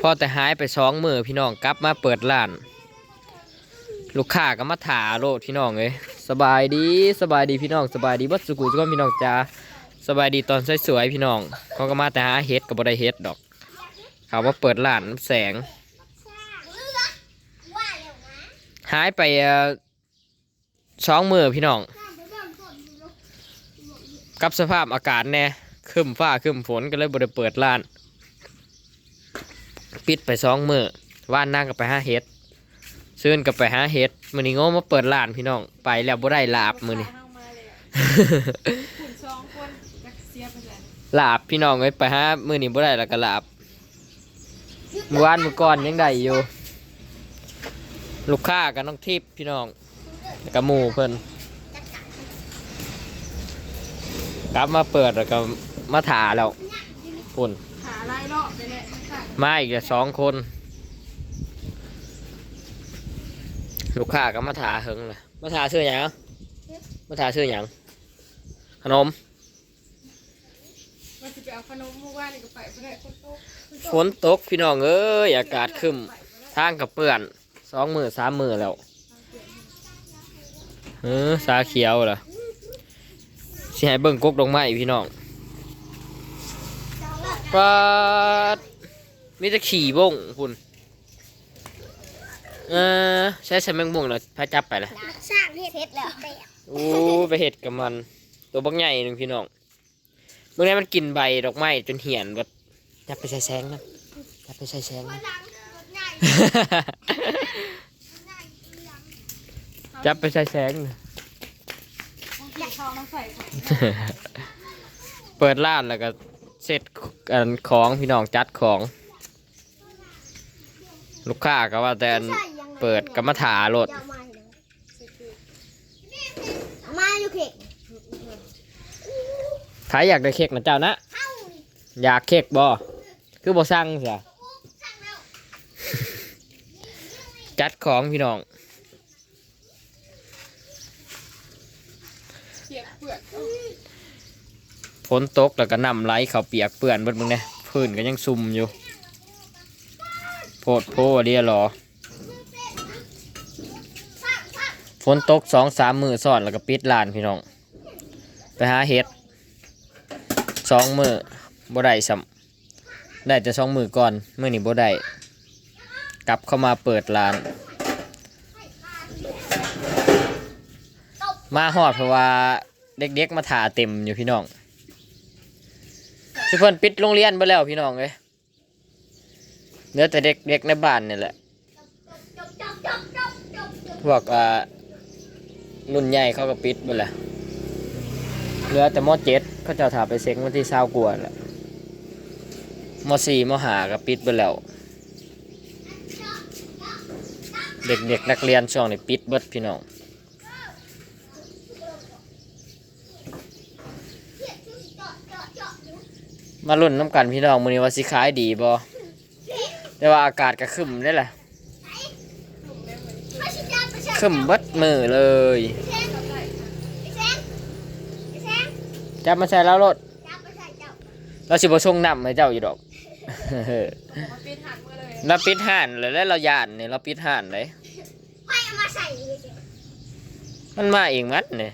พอแต่หายไปสองมือพี่น้องกลับมาเปิดร้าน ลูกค้าก็มาถาโลดพี่น้องเลยสบายดีสบายดีพี่น้องสบายดีบัดสุกุทุกคนพี่น้องจ้าสบายดีตอนสวยๆพี่น้อง เขาก็มาแต่หาเฮ็ดกับบ่ได้เฮ็ดดอก เขามาเปิดร้านแสง หายไปเอ่อสองมือพี่น้อง กับสภาพอากาศแน่ครึ้มฟ้าครึ้มฝนก็เลยบ่ได้เปิดร้าน ปิดไปสองมือว่านนั่งกับไปหาเฮ็ดซื้อนกับไปหาเฮ็ดมือนี้โง่มาเปิดร้านพี่น้องไปแล้วบ่ได้ลาบมือนี้ลยอะคุณสองคนจักเสียไปแล้วลาบพี่น้องเอ้ยไปหามือนี้บ่ได้แล้วก็ลาบเมื่อวานเมื่อก่อนยังได้อยู่ ลูกค้ากับน้องทิพย์พี่น้องกับหมูเพิ่นกลับมาเปิดแล้วก็มาถาแล้วปุ่น หาลายรอบไปเลยค่ะมาอีกแล้วสองคน ลูกค้าก็มาถาเฮงเลยมาถาซื้อหยังมาถาซื้อหยังขนมว่าจะไปเอาขนมเมื่อวานนี่ก็ไปไปได้คนโตฝนตกพี่น้องเอ้ยอากาศครึมทางกับเปื่อนสองมือสามมือแล้วเออสาเขียวเหรอสิให้เบิ่งกกดอกไม้พี่น้อง ปาดมีแต่ขี่บงคุณเออใช้ใช้แมงมุงเหรอพาจับไปละสร้างเฮ็ดเฮ็ดแล้วแต่โอ้ไปเห็ดกับมัน ตัวบักใหญ่หนึ่งพี่น้องเมื่อนี้มันกินใบดอกไม้จนเหี่ยนแบบจับไปใส่แสงนะจับไปใส่แสงนะจับไปใส่แสงนะต้องกินข้าวมาใส่ค่ะเปิดร้านแล้วก็ เสร็จอันของพี่น้องจัดของ ลูกค้าก็ว่าแต่อันเปิดกรรมถาโลดเอามาเลยเอามาอยู่เค้กใครอยากได้เค้กนะเจ้านะเข้าอยากเค้กบ่คือบ่สั่งเสียสั่งแล้วจัดของพี่น้อง เสียบเปลือกเอา ฝ นตกแล้วก็น้ำไหลเขาเปียกเปื้อนเบิดมึงเนี่ยพื้นก็ยังซุ่มอยู่ โพดโพเดียหรอฝนตกสองสามมือซ้อนแล้วก็ปิดร้านพี่น้อง ไปหาเห็ดสองมือบ่ได้ซ้ำได้แต่สองมือก่อนเมื่อนี้บ่ได้กลับเข้ามาเปิดร้าน มาฮอดเพราะว่าเด็กๆมาถ่าเต็มอยู่พี่น้อง ทุกคนปิดโรงเรียนไปแล้วพี่น้องเลยเหลือแต่เด็กๆในบ้านนี่แหละบจบจบจบจบจบพวกอ่ารุ่นใหญ่เขาก็ปิดไปแล้วเหลือแต่มเจ็ดเขาจะถาไปเซ็งวันที่เศร้ากว่าแหละมอสี่มอหาก็ปิดไปแล้ว เด็กๆนักเรียนช่วงนี้ปิดเบิดพี่น้อง มาลุ่นน้ำกันพี่น้องมื้อนี้ว่าสิขายดีบ่แต่ว่าอากาศก็ครึ้มได้แหละเขาชิจับไปใช้ครึ้มเบิดมือเลยไปแซงไปแซงไปแซงจับมาใส่แล้วรถจับไปใส่เจ้าเราสิบ่ชงน้ำให้เจ้าอยู่ดอกมาปีนหักมือเลยเราปิดห่านเลยแล้วเราย่านเนี่ยเราปิดห่านเลยให้เอามาใส่เลยสิมันมาเองมัดเนี่ย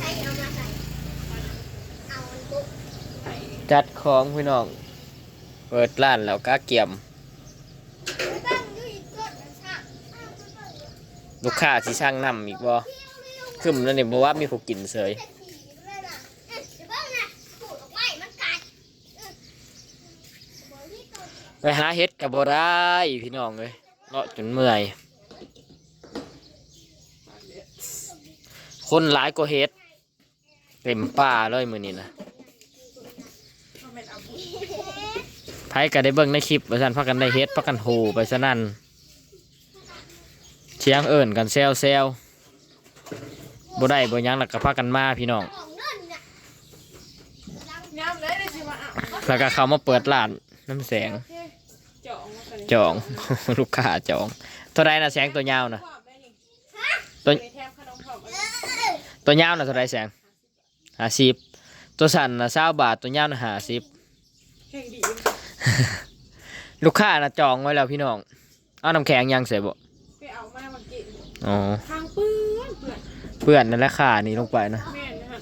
ให้เอามาใส่เอามันปุ๊บ จัดของพี่น้อง เปิดร้านแล้วก็เกี่ยม ลูกข่างลูกค้าสิช่างน้ำอีกบ่ขึ้นแล้วเนี่ยบอกว่ามีผู้กินเสยเศรษฐีเลยนะเอ๊ะเดี๋ยวเบิ่งนะขูดออกไม้มันกัดเออบอกที่ตัวไปหาเฮ็ดกับบ่ได้พี่น้องเลยเลาะจนเมื่อย คนหลายกว่าเฮ็ดเต็มป่าเลยมือนี้นะ เอาเป็นเอา ไผก็ได้เบิ่งในคลิปว่าซั่นพากันได้เฮ็ดพากันโหไปซะนั่นเชียงเอิ้นกันแซวแซวบ่ได้บ่ยังแล้วก็พากันมาพี่น้องของเงินน่ะย้ำเลยได้สิมาเอาแล้วก็เขามาเปิดร้านน้ำแสงจองมากันจองลูกค้าจองเท่าไรนะแสงตัวยาวนะตัวตัวยาวนะเท่าไรแสงห้าสิบตัวสั่นนะเศร้าบาทตัวยาวนะห้าสิบ ลูกค้าน่ะจองไว้แล้วพี่น้อง เอาน้ำแข็งยังใส่บ่ไปเอามาวันกินอ๋อ ทางเปื้อนเปื้อนเพื่อนนั่นแหละค่านี่ลงไปนะ แม่นนะฮะ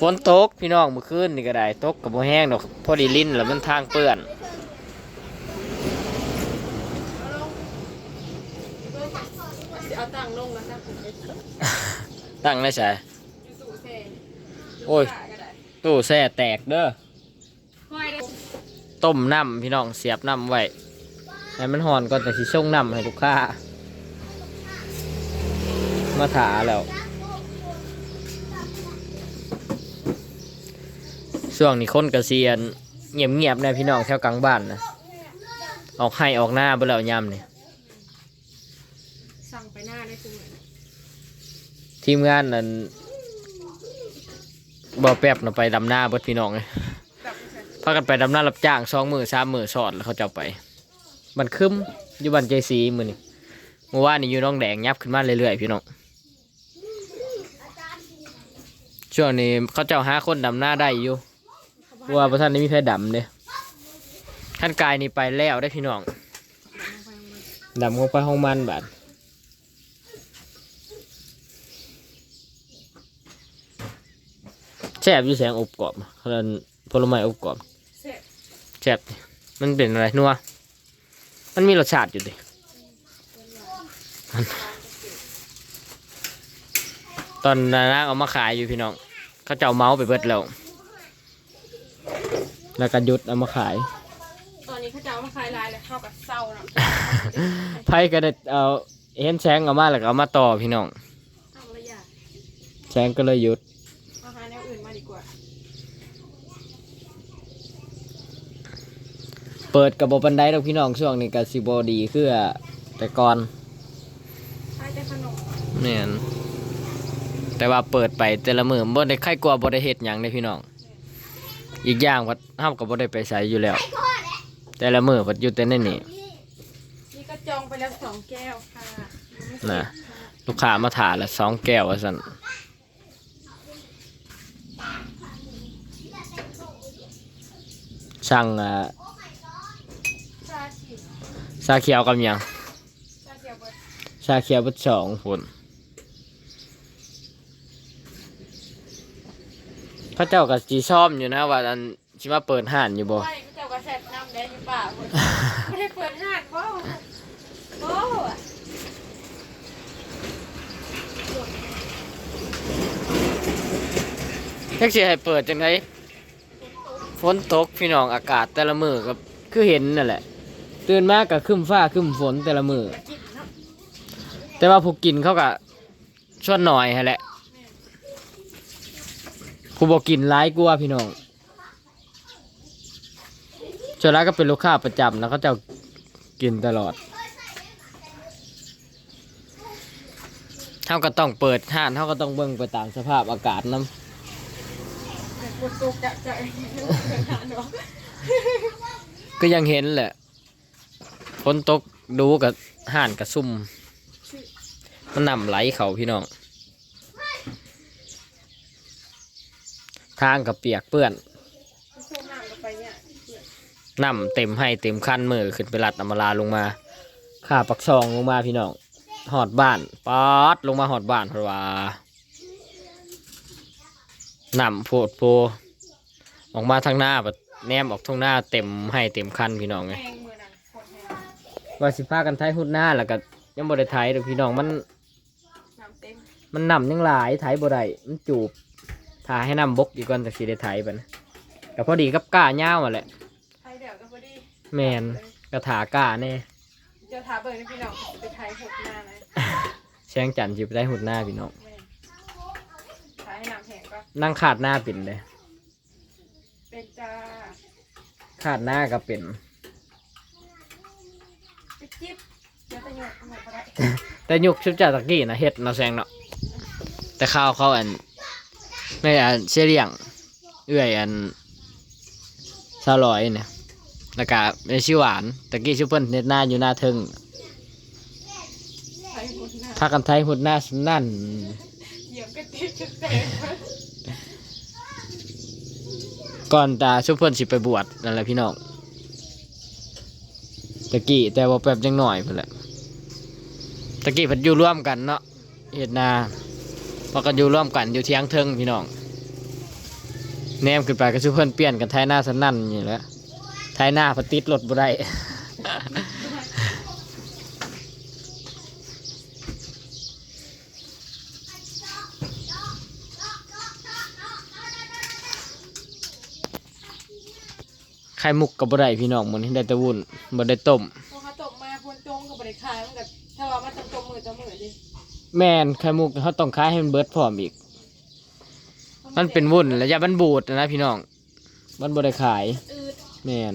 ฝนตกพี่น้องเมื่อคืนนี่ก็ได้ตกกับบ่แห้งดอกพอดีลิ้นแล้วมันทางเปื้อนเอาลงเบิ่งสิเอาตังค์ลงแล้วนะผมไปอยู่ตั้งได้ใช่สู่แซ่โอ้ยก็ได้ตู้แช่แตกเด้อค่อยได้ ต้มน้ำพี่น้องเสียบน้ำไว้ให้มันหอนก่อนแต่สิช่งน้ำให้ลูกค้า มาถาแล้วช่วงนี้คนเกษียณเงียบเงียบๆนะพี่น้องแถวกลางบ้านนะออกให้ออกหน้าไปแล้วยำเนี่ยสั่งไปหน้าได้คุณทีมงานนั้นบ่แป๊บนะไปดำหน้าเบิดพี่น้องเลยแบบไม่ใช่ พากันไปดำหน้ารับจ้างสองมือสามมือสอดแล้วเขาจะเอาไปบันคึมอยู่บันใจสีมือนี่เมื่อวานนี่อยู่น้องแดงยับขึ้นมาเรื่อยๆพี่น้องช่วงนี้เขาเจ้าหาคนดำหน้าได้อยู่เพราะว่าประธานนี้มีแพ้ดำเด้ท่านกายนี่ไปแล้วได้พี่น้องดำลงไปห้องมันบาดแซ่บอยู่แสงอบกรอบเขาเรียนผลไม้อบกรอบ แซ่บดิมันเป็นอะไรนัวมันมีรสชาติอยู่ดิตอนนั้นเอามาขายอยู่พี่น้องเขาจะเอาเมาส์ไปเบิดแล้วแล้วก็หยุดเอามาขาย ตอนนี้เขาจะเอามาขายลายเลยเข้ากับเศร้าเนาะไพ่ก็ได้เอาเห็นแสงเอามาแล้วก็เอามาต่อพี่น้องเอาละอย่าแสงก็เลยหยุด เอาหาแนวอื่นมาดีกว่า เปิดกับบปันไดดอกพี่น้องช่วงนี้ก็สิบดีคือแต่ก่อนใช้แต่ขนมเนี่ยแต่ว่าเปิดไปแต่ละมือบ่ได้ใครกลัวบ่ได้เฮ็ดหยังเด้พี่น้อง อีกอย่างว่าเฮาก็บ่ได้ไปไสอยู่แล้ว แต่ละมือเพิ่นอยู่แต่ในนี่นี่ก็จองไปแล้วสองแก้วค่ะยังไม่เสร็จน่ะค่ะลูกค้ามาถาละสองแก้วว่าซั่นสั่งอ่าชาฉีด ชาเขียวกับหยังชาเขียวเบิดชาเขียวเบิดสองพุ่นพระเจ้าก็สิซ่อมอยู่นะว่าอันสิมาเปิดห้านอยู่บ่ไม่ก็เจ้ากระแสบน้ำแดงอยู่ป่าเบิดไม่ได้เปิดห้างว้าวว้าวอะแท็กซี่ให้เปิดจังไดฝนตกพี่น้องอากาศแต่ละมือก็คือเห็นนั่นแหละ ตื่นมาก็ครึ้มฟ้าครึ้มฝนแต่ละมือกินเนาะแต่ว่าผู้กินเขาก็ชวนหน่อยฮะแหละผู้บอกกินร้ายกลัวาพี่น้องส่วนร้ายก็เป็นลูกค้าประจำนะเขาจะกินตลอดเท่าก็ต้องเปิดห้านเท่าก็ต้องเบิ่งไปตามสภาพอากาศน้แต่ปวดตกจะจะเปิดห้างเนาะำก็ยังเห็นแหละ ฝนตกดูกับห่านกับซุ่มมันนำไหลเขาพี่น้อง ทางกับเปียกเปื้อนนำเต็มให้เต็มคันมือขึ้นไปรัดอมาลาลงมาข่าปักซองลงมาพี่น้องหอดบ้านป๊อดลงมาหอดบ้านเพราะว่านำโพดโพออกมาทางหน้าแบบแนมออกทางหน้าเต็มให้เต็มคันพี่น้องไง ว่าสิพากันไทยหุดหน้าแล้วก็ยังบ่ได้ไทยเด้อพี่น้องมัน น้ำเต็มมันนำยังหลายไทยบ่ได้มันจูบถ่าให้นำบกอยู่ก่อนแต่สิได้ไทยบัดนะก็พอดีกับก้าย่าวอะแหละไทยเดี๋ยวก็พอดีแมนกระถาก้าแน่เจ้าถาเบิร์นพี่น้องไปไทยหกหน้าเลยแชงจันทร์จิบได้หุดหน้าพี่น้องแม่ขายให้น้ำแข็งก็นั่งขาดหน้าเป็นเลยเป็นจ้าขาดหน้าก็เป็น จิ๊บจิ๊บเดี๋ยวจะโยนเอาหมดก็ได้ แต่ยุคชุดจากตะกี้นะเฮ็ดเนาะแซงเนาะแต่ข้าวเขาอันไม่อันเชี่ยเลี้ยงเอื้อยอันซาลอยเนี่ยแล้วก็ในชื่อหวานตะกี้ชื่อเพิ่นเน็ดหน้าอยู่หน้าทึงทยหกหน้าถ้ากันไทยหุดหน้าสนั่นก่อนตาชุบเพิ่นสิไปบวชนั่นแหละพี่น้องตะกี้แต่ว่าแป๊บจังหน่อยเพิ่นแหละ ตะกี้เพิ่นอยู่ร่วมกันเนาะเฮ็ดนาพอกันอยู่ร่วมกันอยู่เทียงเทิงพี่น้องแนมขึ้นไปก็สิเพิ่นเปลี่ยนกันไทยหน้าสนั่นนี่แหละไทยหน้าพนติดรถบ่ได้ไข่มุกกับบ่ได้พี่น้องมันได้แต่วุ้นบ่ได้ต้ม แม่นไข่มุกเขาต้องขายให้มันเบิดพร้อมอีก มันเป็นวุ้นแล้วอย่ามันบูดนะพี่น้องมันบ่ได้ขาย อืดแม่น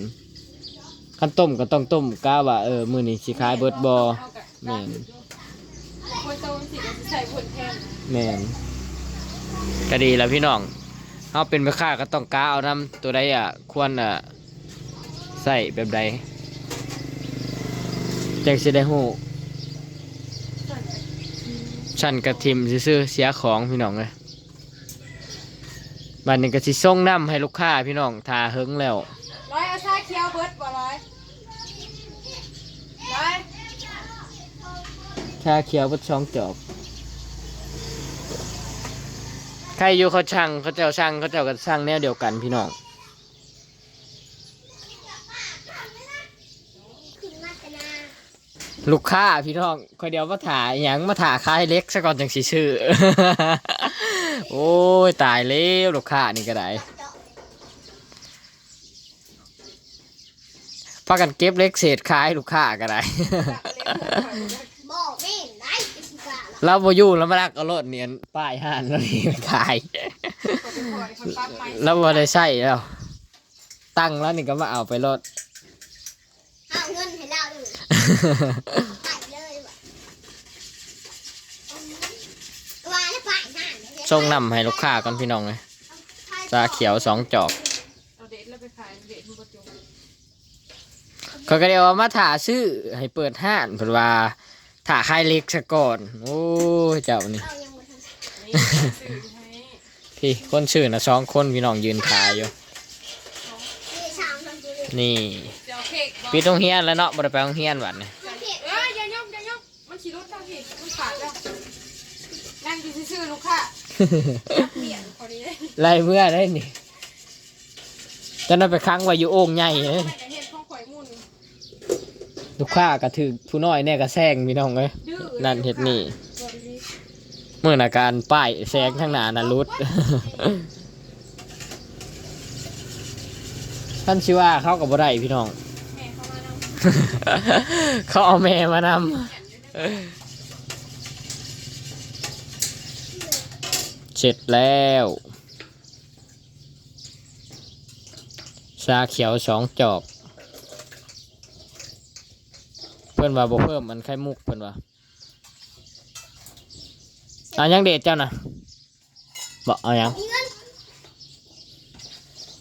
คันต้มก็ต้องต้มกะว่าเออมื้อนี้สิขายเบิดบ่แม่นคนโตมันสิก็สิใส่ผลแทนแม่นก็ดีแล้วพี่น้องเฮาเป็นแม่ค้าก็ต้องกะเอานํตัวใดอะควรอะใส่แบบใดจังสิได้ฮู้ ฉันกระทิมซื่อๆเสียของพี่น้องเลยบัดนี้ก็สิส่งน้ำให้ลูกค้าพี่น้องทาเฮิงแล้วร้อยเอาชาเขียวเบิดบ่ร้อยร้อยชาเขียวเบัดช่องจอบใครอยู่เขาช่างเขาเจ้าช่างเขาเจ้าก็ช่างแนวเดียวกันพี่น้อง ขึ้นมาแต่นา ลูกค้าพี่น้องคอยเดียวมาถ่ายหยังมาถ่าค่ายเล็กซะก่อนจังสิชื่อ โอ้ยตายแล้วลูกค้านี่ก็ได้พากันเก็บเล็กเศษขายลูกค้าก็ได้ บอกแม่นได้เป็นกาละเราบอยู่แล้วมาลักเอารถเนียนป้ายห้านแล้วนี่ไปขายแล้วบ่ได้ใช้แล้ว ตั้งแล้วนี่ก็มาเอาไปรถ เอาเงินให้เราเลย ไปเลยว่ะกวาแล้วไปห่านเลยส่งนำให้ลูกค้าก่อนพี่น้องเลยชาเขียวสองจอก เอาเด็ดแล้วไปขายเด็ดมันก็จงเขาก็เดียวว่ามาถ่าซื้อให้เปิดห้านเพิ่นว่าถ่าขายเล็กซะก่อน โอ้ยเจ้านี่ เอายังบ่ทันนี่ซื้อให้พี่คนชื่อนะสองคนพี่น้องยืนขายอยู่ นี่ชามทำดูเลย นี่ เดี๋ยวเค้กบ่พี่ต้องเฮียนแล้วเนาะบ่ได้ไปโรงเฮียนบัดนี่เผ็ดเอ้ยอย่ายกอย่ายกมันฉีรุดทั้งทีมันขาดแล้วนั่งกินซื่อๆลูกค้าเปลี่ยนพอดีเลยไล่เมื่อได้นี่จะนั่นไปค้างไว้อยู่โอ่งใหญ่เลยไม่ได้เห็นของข่อยมุ่นลูกค้าก็ถือผู้น้อยเนี่ยก็แซงพี่น้องเลยดื้อนั่นเฮ็ดนี่ตัวดีเมื่อนาการป้ายแซงทั้งหน้าน่ะรุด ท่านชื่อว่าเขากับบ่ได้พี่น้องแม่ เข้ามานำเขาเอาแม่มานำเสร็จแล้ว ชาเขียวสองจอก เพื่อนว่าบ่เพิ่มมันไข่มุกเพื่อนว่าเอายังเด็ดเจ้านะบอกเอายังมีเงิน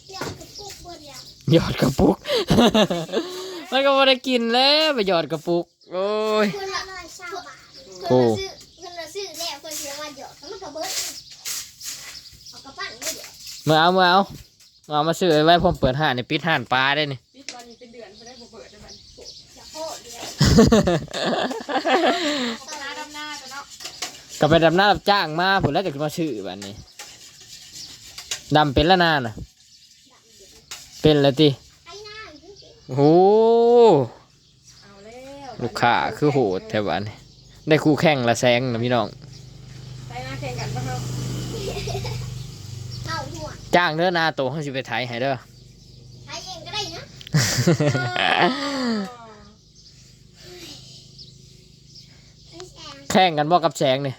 เดี๋ยวกระปุกบนอย่างหยอดกระปุก มันก็บ่ได้กินแล้วไปหยอดกระปุก โอ้ย คนละร้อยเศร้าบาทโอ้คนละซื้อคนละซื้อแล้วคนเสียมาเดี๋ยวแล้วมันก็เบิดเอากระปั้นไม่เดี๋ยวเมื่อเอาเมื่อเอาเอามาซื้อไว้ผมเปิดห้านในปิดห้านปลาได้นี่ปิดวันนี้เป็นเดือนเขาได้บ่เปิดได้บัดอย่าโคตรเลยตลาดดำหน้าแต่เนาะก็ไปดำน้ารับจ้างมาผมแล้วจะมาซื้อแบบนี้ดำเป็นแล้วนานน่ะ เป็นแล้วติไอ้หน้าอยู่ที่ โอ้โหเอาแล้วลูกค้าคือโหดแถวบ้านนี่ได้คู่แข่งละแซงนะพี่น้องไปหน้าแข่งกันปะครับเข้าหัวจ้างเด้อหนาโตเขาสิไปไทยให้เด้อใช้เองก็ได้นะไอ้แซงแข่งกันบ่กับแสงนี่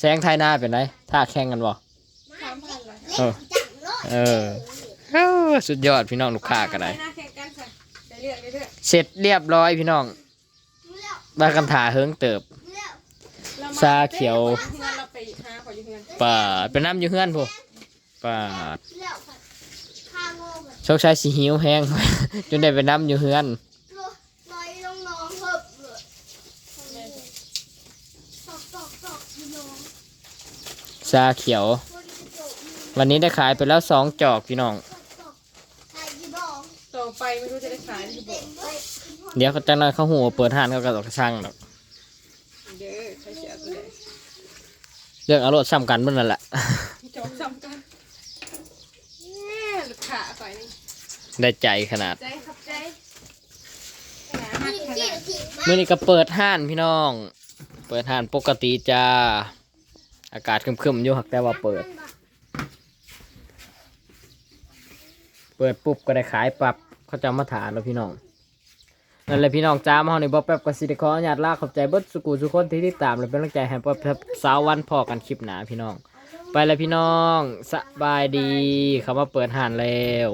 แสงไทยหน้าเป็นไรถ้าแข่งกันบ่มาสามพันเลยเล่นจังเลยเออ เอ้าสุดยอดพี่น้องลูกค้ากันได้ไปหน้ เสร็จเรียบร้อยพี่น้องเลือกบากันถาเฮิงเติบเลือกรมชาเขียว ป่าเป็นน้ำอยู่เฮือนพวกป่าโชคชัยสีหิวแห้ง จนได้เป็นน้ำอยู่เฮือนลอยลงน้องเหิบเลยตอกตอกตอกพี่น้องชาเขียว วันนี้ได้ขายไปแล้วสองจอกพี่น้อง ต่อไปไม่รู้จะได้ขายหรือเปล่า เดี๋ยวเขาจะน้อยเขาหัวเปิดห้านเขาก็ต้องช่างดอกเด้อใครเสียตัวไหนเรื่องเอารถซ้ำกันเมื่อนั่นแหละจองซ้ำกันเนี่ยลูกค้าฝ่ายนี้ได้ใจขนาดใจครับใจหาที่ขที่นาดที่เมื่อนี้ก็เปิดห้านพี่น้อง เปิดห้านปกติจ้าอากาศครึมๆอยู่หักแต่ว่าเปิด เปิดปุ๊บก็ได้ขายปรับเขาจะมาถามแล้วพี่น้อง นั่นแหละพี่น้องจ้ามาเฮาในบ๊อบแป๊บก็สิเดขออนุญาตลาขอบใจเบิดสุกูทุกคนที่ติดตามและเป็นกำลังใจให้ป๊อบแป๊บสาววันพอกันคลิปหนาพี่น้อง ไปแล้วพี่น้องสบายดีเขามาเปิดห่านแล้ว